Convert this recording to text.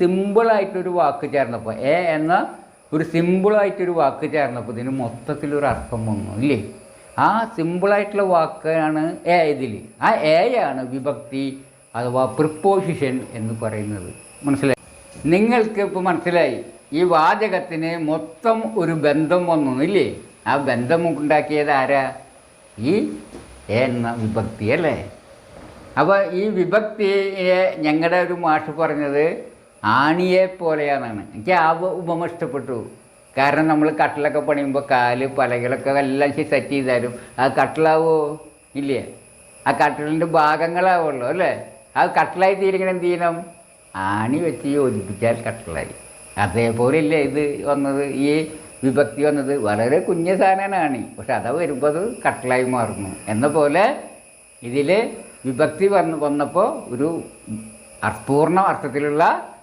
സിമ്പിളായിട്ടൊരു വാക്ക് ചേർന്നപ്പോൾ എ എന്ന ഒരു സിമ്പിളായിട്ടൊരു വാക്ക് ചേർന്നപ്പോൾ ഇതിന് മൊത്തത്തിലൊരു അർത്ഥം വന്നു ഇല്ലേ? ആ സിമ്പിളായിട്ടുള്ള വാക്കാണ് എ ഇതിൽ ആ എയാണ് വിഭക്തി അഥവാ പ്രിപ്പോസിഷൻ എന്ന് പറയുന്നത്. മനസ്സിലായി? നിങ്ങൾക്ക് ഇപ്പോൾ മനസ്സിലായി ഈ വാചകത്തിന് മൊത്തം ഒരു ബന്ധം വന്നു ഇല്ലേ? ആ ബന്ധം ഉണ്ടാക്കിയത് ആരാ? ഈ എ എന്ന വിഭക്തി അല്ലേ? അപ്പോൾ ഈ വിഭക്തിയെ ഞങ്ങളുടെ ഒരു മാഷ് പറഞ്ഞത് ആണിയെ പോലെയാണെന്നാണ് എനിക്ക് ആ ഉപ- ഉപമ ഇഷ്ടപ്പെട്ടു. കാരണം നമ്മൾ കട്ടിലൊക്കെ പണിയുമ്പോൾ കാൽ പലകളൊക്കെ എല്ലാം സെറ്റ് ചെയ്താലും ആ കട്ടിലാവോ? ഇല്ലേ? ആ കട്ടിലിന്റെ ഭാഗങ്ങളാവുള്ളൂ അല്ലേ? ആ കട്ടിലായി തീരുങ്ങനെ എന്ത് ചെയ്യണം? ആണി വെച്ച് യോജിപ്പിച്ചാൽ കട്ടിലായി. അതേപോലെ ഇല്ലേ ഇത് വന്നത്? ഈ വിഭക്തി വന്നത് വളരെ കുഞ്ഞ സാധനമാണ് ആണി. പക്ഷെ അത് വരുമ്പോൾ അത് കട്ടിലായി മാറുന്നു. എന്ന പോലെ ഇതിൽ വിഭക്തി വന്ന് വന്നപ്പോൾ ഒരു അപൂർണ അർത്ഥത്തിലുള്ള